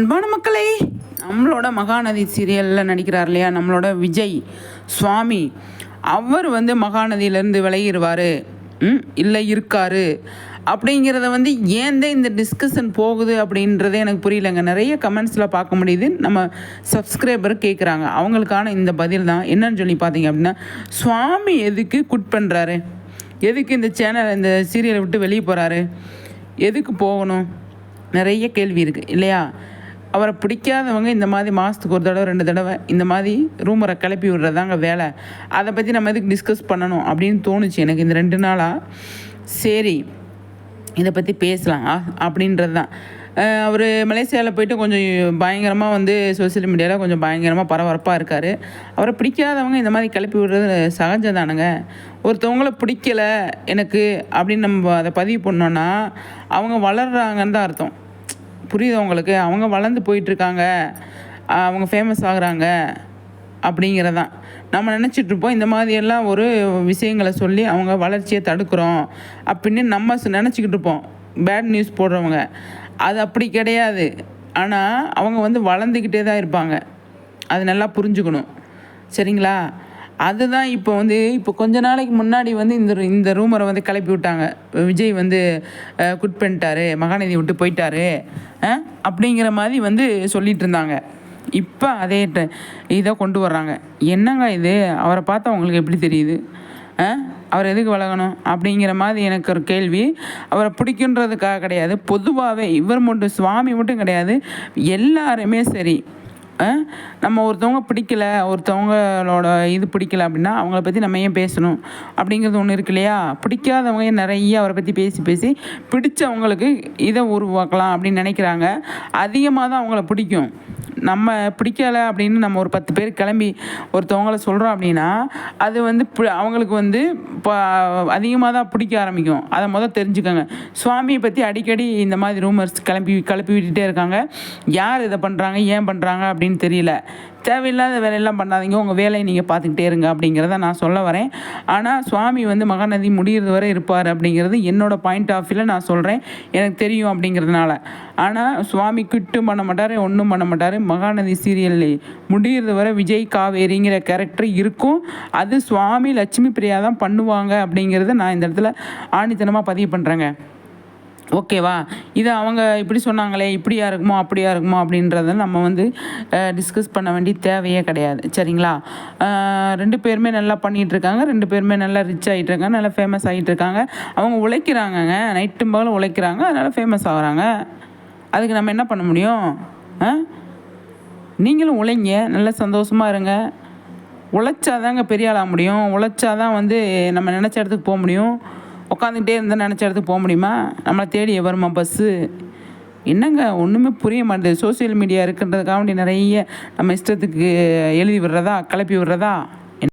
அன்பான மக்களே நம்மளோட மகாநதி சீரியலில் நடிக்கிறார் இல்லையா? நம்மளோட விஜய் சுவாமி. அவர் வந்து மகாநதியிலேருந்து விலகிடுவார் ம் இல்லை இருக்காரு. அப்படிங்கிறத வந்து ஏன் தான் இந்த டிஸ்கஷன் போகுது அப்படின்றதே எனக்கு புரியலங்க. நிறைய கமெண்ட்ஸில் பார்க்க முடியுது. நம்ம சப்ஸ்கிரைபர் கேட்குறாங்க அவங்களுக்கான இந்த பதில் தான். என்னன்னு சொல்லி பார்த்தீங்க அப்படின்னா சுவாமி எதுக்கு குட் பண்ணுறாரு எதுக்கு இந்த சேனல் இந்த சீரியலை விட்டு வெளியே போகிறாரு எதுக்கு போகணும்? நிறைய கேள்வி இருக்குது இல்லையா? அவரை பிடிக்காதவங்க இந்த மாதிரி மாதத்துக்கு ஒரு தடவை ரெண்டு தடவை இந்த மாதிரி ரூமரை கிளப்பி விடுறதாங்க வேலை. அதை பற்றி நம்ம எதுக்கு டிஸ்கஸ் பண்ணணும் அப்படின்னு தோணுச்சு எனக்கு இந்த ரெண்டு நாளாக சரி இதை பற்றி பேசலாம். அப்படின்றது தான். அவர் மலேசியாவில் போயிட்டு கொஞ்சம் பயங்கரமாக வந்து சோசியல் மீடியாவில் கொஞ்சம் பயங்கரமாக பரபரப்பாக இருக்கார். அவரை பிடிக்காதவங்க இந்த மாதிரி கிளப்பி விடுறது சகஜம் தானுங்க ஒருத்தவங்கள பிடிக்கல எனக்கு அப்படின்னு நம்ம அதை பதிவு பண்ணோன்னா அவங்க வளர்றாங்கன்னு தான் அர்த்தம். புரியுது உங்களுக்கு? அவங்க வளர்ந்து போயிட்டுருக்காங்க. அவங்க ஃபேமஸ் ஆகுறாங்க. அப்படிங்கிறதான். நம்ம நினச்சிட்ருப்போம் இந்த மாதிரியெல்லாம் ஒரு விஷயங்களை சொல்லி அவங்க வளர்ச்சியை தடுக்கிறோம் அப்படின்னு நம்ம நினச்சிக்கிட்டு இருப்போம் பேட் நியூஸ் போடுறவங்க. அது அப்படி கிடையாது. ஆனால் அவங்க வந்து வளர்ந்துக்கிட்டே தான் இருப்பாங்க. அது நல்லா புரிஞ்சுக்கணும். சரிங்களா? அதுதான் இப்போ வந்து இப்போ கொஞ்ச நாளைக்கு முன்னாடி வந்து இந்த இந்த ரூமரை வந்து கிளப்பி விட்டாங்க. விஜய் வந்து குட் பண்ணிட்டாரு மகாநதி விட்டு போயிட்டாரு அப்படிங்கிற மாதிரி வந்து சொல்லிட்டு இருந்தாங்க. இப்போ அதே ட- இதை கொண்டு வர்றாங்க. என்னங்க இது? அவரை பார்த்தா உங்களுக்கு எப்படி தெரியுது? அவர் எதுக்கு வழங்கணும் அப்படிங்கிற மாதிரி எனக்கு ஒரு கேள்வி. அவரை பிடிக்குன்றதுக்காக கிடையாது. பொதுவாகவே இவர் மட்டும் சுவாமி மட்டும் கிடையாது. எல்லாருமே சரி. நம்ம ஒருத்தவங்க பிடிக்கல ஒருத்தவங்களோட இது பிடிக்கல அப்படின்னா அவங்கள பற்றி நம்ம ஏன் பேசணும்? அப்படிங்கிறது ஒன்று இருக்கு இல்லையா? பிடிக்காதவங்க நிறைய அவரை பற்றி பேசி பேசி பிடிச்சவங்களுக்கு இதை உருவாக்கலாம் அப்படின்னு நினைக்கிறாங்க. அதிகமாக தான் அவங்கள பிடிக்கும். நம்ம பிடிக்கலை அப்படின்னு நம்ம ஒரு பத்து பேர் கிளம்பி ஒருத்தவங்கள சொல்கிறோம் அப்படின்னா அது வந்து பி- அவங்களுக்கு வந்து இப்போ அதிகமாக தான் பிடிக்க ஆரம்பிக்கும். அதை முதல் தெரிஞ்சுக்கோங்க. சுவாமியை பற்றி அடிக்கடி இந்த மாதிரி ரூமர்ஸ் கிளம்பி கிளப்பி விட்டுட்டே இருக்காங்க. யார் இதை பண்ணுறாங்க ஏன் பண்ணுறாங்க அப்படின்னு தெரியல. தேவையில்லாத வேலையெல்லாம் பண்ணாதீங்க. உங்கள் வேலையை நீங்கள் பார்த்துக்கிட்டே இருங்க அப்படிங்கிறத நான் சொல்ல வரேன். ஆனால் சுவாமி வந்து மகாநதி முடிகிறது வரை இருப்பார் அப்படிங்கிறது என்னோட பாயிண்ட் ஆஃப் வியூவில் நான் சொல்கிறேன் எனக்கு தெரியும் அப்படிங்கிறதுனால. ஆனால் சுவாமி கிட்டும் பண்ண மாட்டார் ஒன்றும் பண்ண மாட்டார். மகாநதி சீரியல் முடிகிறது வரை விஜய் காவேரிங்கிற கேரக்டர் இருக்கும். அது சுவாமி லட்சுமி பிரியா தான் பண்ணுவாங்க அப்படிங்கிறத நான் இந்த இடத்துல ஆணித்தனமாக பதிவு பண்ணுறேங்க ஓகேவா? இதை அவங்க இப்படி சொன்னாங்களே இப்படியா இருக்குமோ அப்படியா இருக்குமோ அப்படின்றத நம்ம வந்து டிஸ்கஸ் பண்ண வேண்டிய தேவையே கிடையாது. சரிங்களா? ரெண்டு பேருமே நல்லா பண்ணிகிட்ருக்காங்க ரெண்டு பேருமே நல்லா ரிச் ஆகிட்டு இருக்காங்க நல்லா ஃபேமஸ் ஆகிட்டுருக்காங்க அவங்க உழைக்கிறாங்கங்க நைட்டும் பகலும் உழைக்கிறாங்க அதனால் ஃபேமஸ் ஆகுறாங்க. அதுக்கு நம்ம என்ன பண்ண முடியும்? ஆ நீங்களும் உழைங்க நல்லா சந்தோஷமாக இருங்க. உழைச்சாதாங்க பெரிய ஆளாக முடியும். உழைச்சாதான் வந்து நம்ம நினச்ச இடத்துக்கு போக முடியும். உட்காந்துக்கிட்டே இருந்தால் நினச்ச இடத்துக்கு போக முடியுமா? நம்மளை தேடி வருமா பஸ்ஸு என்னங்க ஒன்றுமே புரிய மாட்டேது சோஷியல் மீடியா இருக்கின்றதுக்காக வேண்டி நிறைய நம்ம இஷ்டத்துக்கு எழுதி விடுறதா கிளப்பி விடுறதா?